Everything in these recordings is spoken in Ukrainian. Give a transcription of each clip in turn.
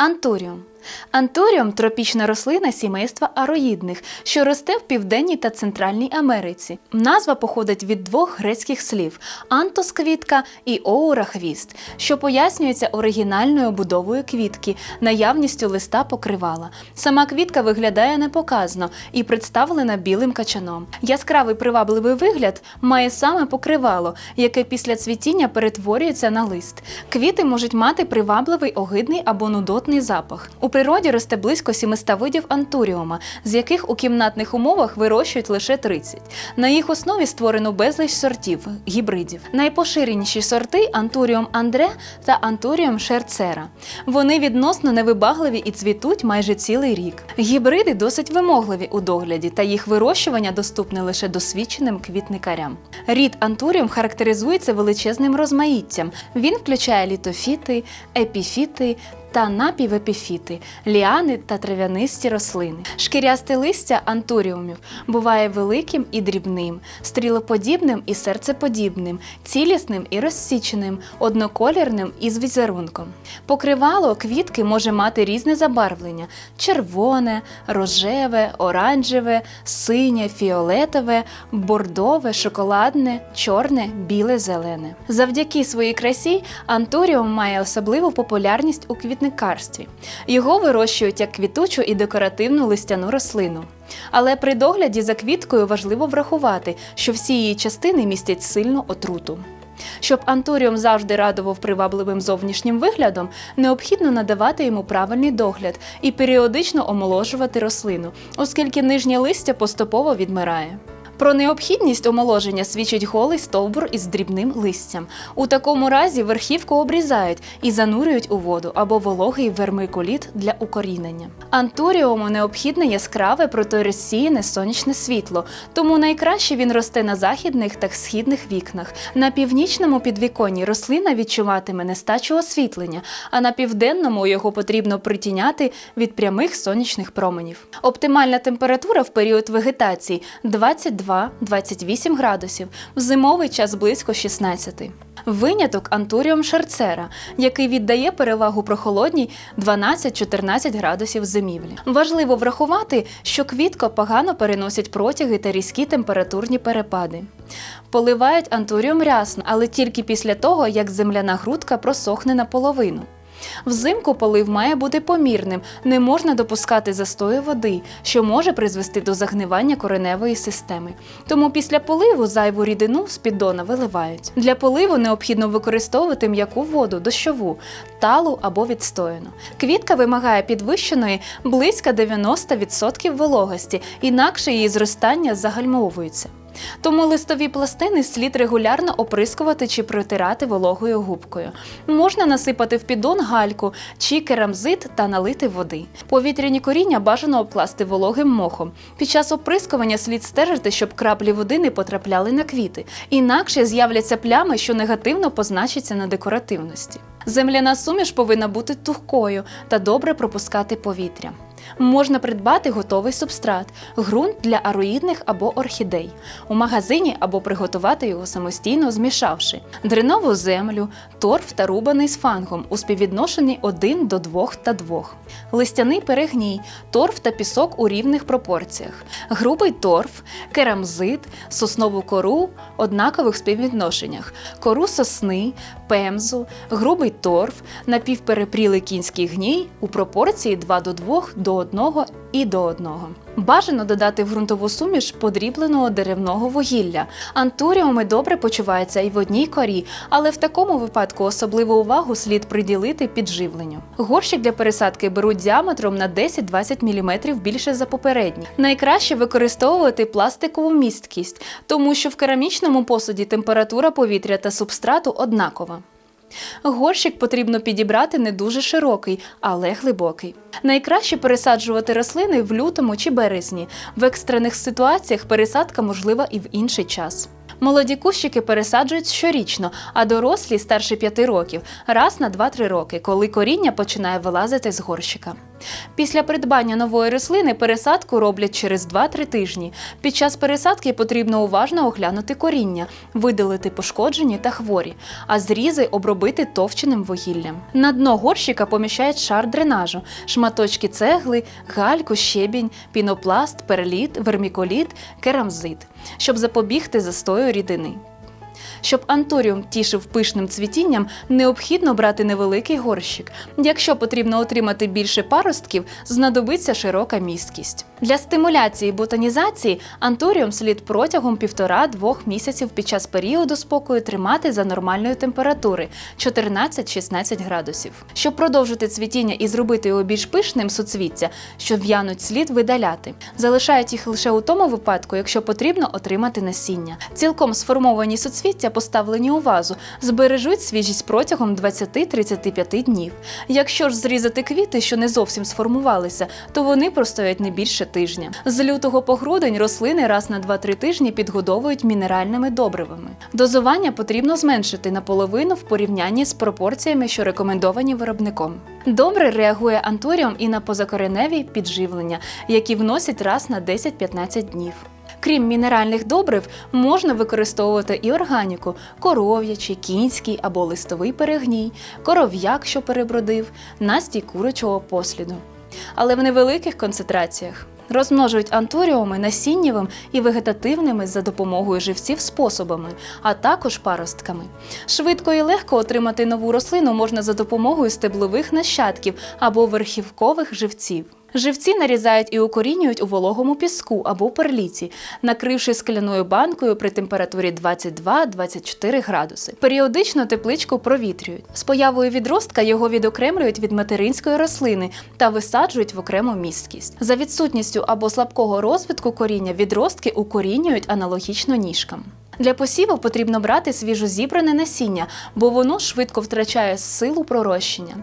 Антуріум. Антуріум тропічна рослина сімейства ароїдних, що росте в Південній та Центральній Америці. Назва походить від двох грецьких слів антос квітка і оура хвіст, що пояснюється оригінальною будовою квітки, наявністю листа покривала. Сама квітка виглядає непоказно і представлена білим качаном. Яскравий привабливий вигляд має саме покривало, яке після цвітіння перетворюється на лист. Квіти можуть мати привабливий огидний або нудотний запах. Природі росте близько 700 видів антуріума, з яких у кімнатних умовах вирощують лише 30. На їх основі створено безліч сортів гібридів. Найпоширеніші сорти антуріум андре та антуріум шерцера. Вони відносно невибагливі і цвітуть майже цілий рік. Гібриди досить вимогливі у догляді, та їх вирощування доступне лише досвідченим квітникарям. Рід антуріум характеризується величезним розмаїттям. Він включає літофіти, епіфіти та напівепіфіти, ліани та трав'янисті рослини. Шкірясте листя антуріумів буває великим і дрібним, стрілоподібним і серцеподібним, цілісним і розсіченим, одноколірним і з візерунком. Покривало квітки може мати різне забарвлення: червоне, рожеве, оранжеве, синє, фіолетове, бордове, шоколадне, чорне, біле, зелене. Завдяки своїй красі антуріум має особливу популярність у квітникарстві. Його вирощують як квітучу і декоративну листяну рослину. Але при догляді за квіткою важливо врахувати, що всі її частини містять сильну отруту. Щоб антуріум завжди радував привабливим зовнішнім виглядом, необхідно надавати йому правильний догляд і періодично омоложувати рослину, оскільки нижнє листя поступово відмирає. Про необхідність омоложення свідчить голий стовбур із дрібним листям. У такому разі верхівку обрізають і занурюють у воду або вологий вермикуліт для укорінення. Антуріуму необхідне яскраве протирозсіяне сонячне світло, тому найкраще він росте на західних та східних вікнах. На північному підвіконні рослина відчуватиме нестачу освітлення, а на південному його потрібно притіняти від прямих сонячних променів. Оптимальна температура в період вегетації 22-28 градусів, в зимовий час близько 16. Виняток антуріум шерцера, який віддає перевагу прохолодній 12-14 градусів зимівлі. Важливо врахувати, що квітка погано переносить протяги та різкі температурні перепади. Поливають антуріум рясно, але тільки після того, як земляна грудка просохне наполовину. Взимку полив має бути помірним, не можна допускати застою води, що може призвести до загнивання кореневої системи. Тому після поливу зайву рідину з піддона виливають. Для поливу необхідно використовувати м'яку воду, дощову, талу або відстояну. Квітка вимагає підвищеної близько 90% вологості, інакше її зростання загальмовується. Тому листові пластини слід регулярно оприскувати чи протирати вологою губкою. Можна насипати в піддон гальку чи керамзит та налити води. Повітряні коріння бажано обкласти вологим мохом. Під час оприскування слід стежити, щоб краплі води не потрапляли на квіти, інакше з'являться плями, що негативно позначаться на декоративності. Земляна суміш повинна бути тухкою та добре пропускати повітря. Можна придбати готовий субстрат, ґрунт для ароїдних або орхідей. У магазині або приготувати його самостійно, змішавши. Дренову землю, торф та рубаний з фангом у співвідношенні 1 до 2 та 2, листяний перегній, торф та пісок у рівних пропорціях, грубий торф, керамзит, соснову кору однакових співвідношеннях, кору сосни, пемзу, грубий торф, напівперепрілий кінський гній у пропорції 2 до 2 до 1 і до 1. Бажано додати в ґрунтову суміш подрібленого деревного вугілля. Антуріуми добре почуваються і в одній корі, але в такому випадку особливу увагу слід приділити підживленню. Горщик для пересадки беруть діаметром на 10-20 мм більше за попередній. Найкраще використовувати пластикову місткість, тому що в керамічному посуді температура повітря та субстрату однакова. Горщик потрібно підібрати не дуже широкий, але глибокий. Найкраще пересаджувати рослини в лютому чи березні. В екстрених ситуаціях пересадка можлива і в інший час. Молоді кущики пересаджують щорічно, а дорослі старше 5 років раз на 2-3 роки, коли коріння починає вилазити з горщика. Після придбання нової рослини пересадку роблять через 2-3 тижні. Під час пересадки потрібно уважно оглянути коріння, видалити пошкоджені та хворі, а зрізи обробити товченим вугіллям. На дно горщика поміщають шар дренажу, шматочки цегли, гальку, щебінь, пінопласт, перліт, верміколіт, керамзит, щоб запобігти застою рідини. Щоб антуріум тішив пишним цвітінням, необхідно брати невеликий горщик. Якщо потрібно отримати більше паростків, знадобиться широка місткість. Для стимуляції ботанізації антуріум слід протягом 1,5-2 місяців під час періоду спокою тримати за нормальної температури 14-16 градусів. Щоб продовжити цвітіння і зробити його більш пишним суцвіття, що в'януть слід видаляти. Залишають їх лише у тому випадку, якщо потрібно отримати насіння. Цілком сформовані суцвіття, поставлені у вазу, збережуть свіжість протягом 20-35 днів. Якщо ж зрізати квіти, що не зовсім сформувалися, то вони простоять не більше тижня. З лютого по грудень рослини раз на 2-3 тижні підгодовують мінеральними добривами. Дозування потрібно зменшити наполовину в порівнянні з пропорціями, що рекомендовані виробником. Добре реагує антуріум і на позакореневі підживлення, які вносять раз на 10-15 днів. Крім мінеральних добрив, можна використовувати і органіку коров'ячий, кінський або листовий перегній, коров'як, що перебродив, настій курячого посліду. Але в невеликих концентраціях. Розмножують антуріуми насіннєвим і вегетативними за допомогою живців способами, а також паростками. Швидко і легко отримати нову рослину можна за допомогою стеблових нащадків або верхівкових живців. Живці нарізають і укорінюють у вологому піску або перліті, накривши скляною банкою при температурі 22-24 градуси. Періодично тепличку провітрюють. З появою відростка його відокремлюють від материнської рослини та висаджують в окрему місткість. За відсутністю або слабкого розвитку коріння відростки укорінюють аналогічно ніжкам. Для посіву потрібно брати свіжозібране насіння, бо воно швидко втрачає силу пророщення.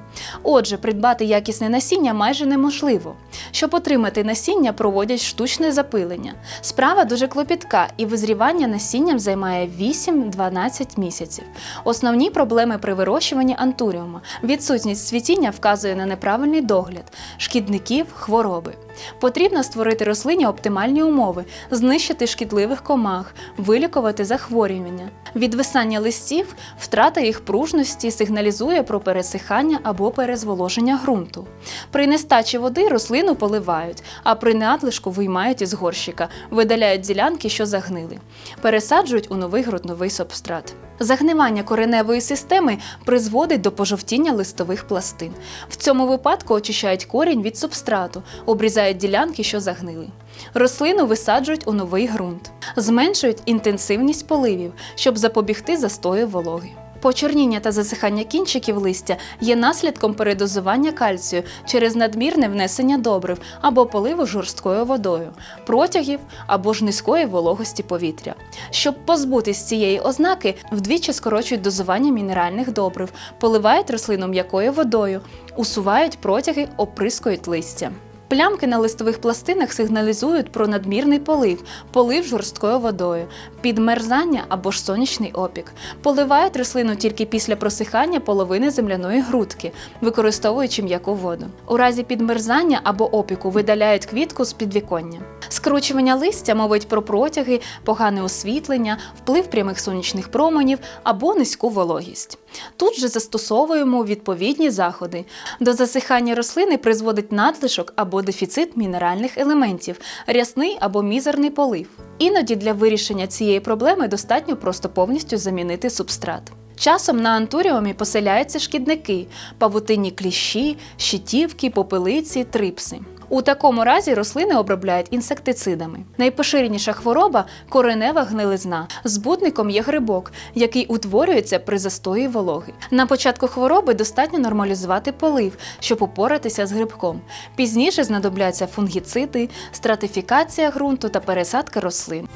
Отже, придбати якісне насіння майже неможливо. Щоб отримати насіння, проводять штучне запилення. Справа дуже клопітка, і визрівання насінням займає 8-12 місяців. Основні проблеми при вирощуванні антуріума. Відсутність цвітіння вказує на неправильний догляд, шкідників, хвороби. Потрібно створити рослині оптимальні умови, знищити шкідливих комах, вилікувати захворювання. Відвисання листів, втрата їх пружності сигналізує про пересихання або перезволоження ґрунту. При нестачі води рослину поливають, а при надлишку виймають із горщика, видаляють ділянки, що загнили, пересаджують у новий ґрунтовий субстрат. Загнивання кореневої системи призводить до пожовтіння листових пластин. В цьому випадку очищають корінь від субстрату, обрізають ділянки, що загнили. Рослину висаджують у новий ґрунт, зменшують інтенсивність поливів, щоб запобігти застою вологи. Почерніння та засихання кінчиків листя є наслідком передозування кальцію через надмірне внесення добрив або поливу жорсткою водою, протягів або ж низької вологості повітря. Щоб позбутись цієї ознаки, вдвічі скорочують дозування мінеральних добрив, поливають рослину м'якою водою, усувають протяги, оприскують листя. Плямки на листових пластинах сигналізують про надмірний полив, полив жорсткою водою, підмерзання або ж сонячний опік. Поливають рослину тільки після просихання половини земляної грудки, використовуючи м'яку воду. У разі підмерзання або опіку видаляють квітку з підвіконня. Скручування листя мовить про протяги, погане освітлення, вплив прямих сонячних променів або низьку вологість. Тут же застосовуємо відповідні заходи. До засихання рослини призводить надлишок або дефіцит мінеральних елементів, рясний або мізерний полив. Іноді для вирішення цієї проблеми достатньо просто повністю замінити субстрат. Часом на антуріумі поселяються шкідники, павутинні кліщі, щитівки, попелиці, трипси. У такому разі рослини обробляють інсектицидами. Найпоширеніша хвороба коренева гнилизна. Збутником є грибок, який утворюється при застої вологи. На початку хвороби достатньо нормалізувати полив, щоб упоратися з грибком. Пізніше знадобляться фунгіциди, стратифікація ґрунту та пересадка рослин.